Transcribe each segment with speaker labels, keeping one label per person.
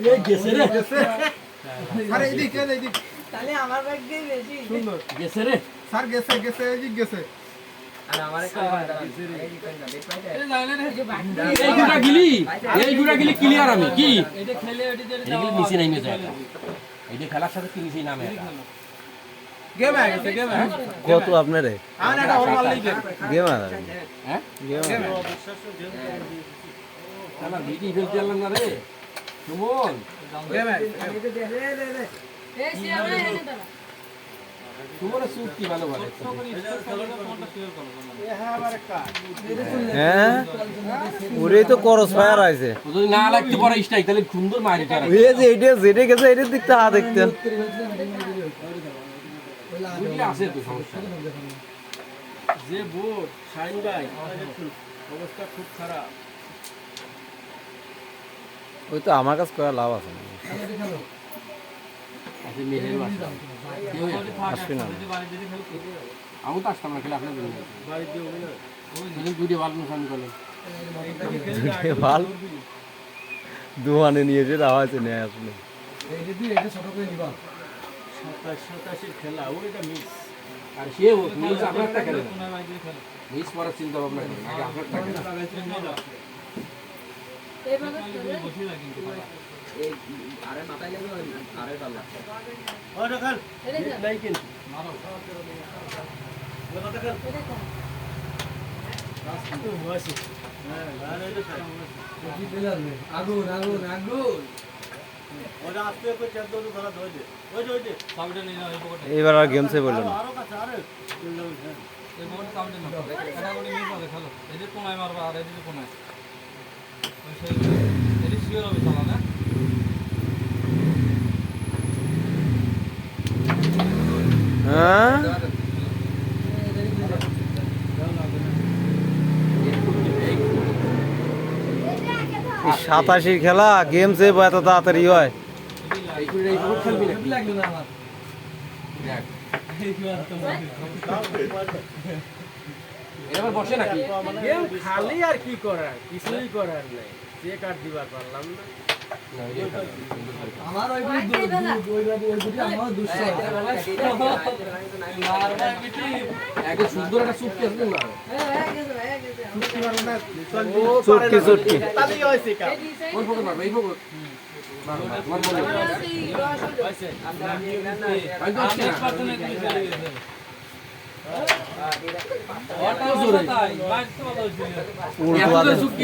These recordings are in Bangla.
Speaker 1: এ গেছে রে।
Speaker 2: স্যার এইদিক এই এইদিক
Speaker 3: তাহলে আমার ভাগ্যেই বেশি।
Speaker 2: সুন্দর।
Speaker 1: গেছে রে।
Speaker 2: স্যার গেছে গেছে এইদিক গেছে।
Speaker 1: খেলার সাথে কি নামে
Speaker 2: গেম হয়ে গেছে গেম হয়ে
Speaker 4: কত আপনারে?
Speaker 2: আর এটা ওর মারলেই গেম
Speaker 4: গেম আর
Speaker 1: হ্যাঁ?
Speaker 4: গেম
Speaker 1: আমার ভিডিও ফেলতে না রে। সুমন
Speaker 2: হয়ে গেছে
Speaker 1: সুমনের সুট কি ভালো ভালো
Speaker 4: হ্যাঁ? ওরে তো করস ফায়ার
Speaker 1: ও যদি না লাগতে পারে স্ট্রাইক তাহলে সুন্দর মারি তারা।
Speaker 4: ওই যে এটা যেটা গেছে এটা দেখতে হা দেখতেন
Speaker 1: বুঝলি আছে তো সমস্যা।
Speaker 5: যে বোর্ড শাইন গাই অবস্থা খুব খারাপ।
Speaker 4: ওই তো আমার কাছে কয়া লাভ আছে না। আসবি
Speaker 1: আমি তো আসতাম না খেলে আপনার করলেন।
Speaker 4: দুটো দুহানে নিয়ে এসে দেওয়া হয়েছে নিয়ে আসলে
Speaker 5: খেলা ওইটা মিস
Speaker 1: আর সে মিস আপনারটা খেলে মিস করার চিন্তা ভাবনা আগে আপনারটা খেলে
Speaker 5: নাই কিন্তু হয়েছে হ্যাঁ আর এটা খান
Speaker 2: আগুন আগুন আগুন
Speaker 5: ওটা আসতে একটু চার দৌড় খেলা ধরে দে ওই যে ওই যে
Speaker 4: এইবার আর গেমসে বলল না।
Speaker 5: আরও কাছে আরে হ্যাঁ
Speaker 4: সাতাশির খেলা? গেমসে এত তাড়াতাড়ি হয়।
Speaker 1: এই করে খেলবি নাকি দেখ এবার বসে নাকি?
Speaker 5: গেম খালি আর কি করার? কিছুই করার নাই। যে কাট দিবার পারলাম না।
Speaker 2: আমার ওই
Speaker 1: সুন্দর একটা না মারবে এই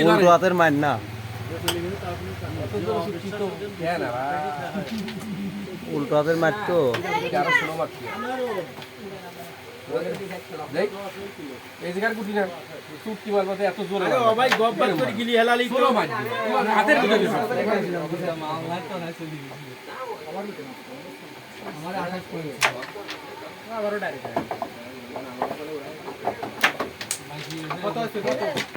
Speaker 4: উল্টো হাতের মার না। উল্টো হাতের মার তো
Speaker 1: এত জোরে
Speaker 5: আরে ও ভাই করে গিলি হেলালি তো
Speaker 1: Slow মারছি। তোমার হাতের
Speaker 2: আমার আঠাশ 私
Speaker 5: のこと。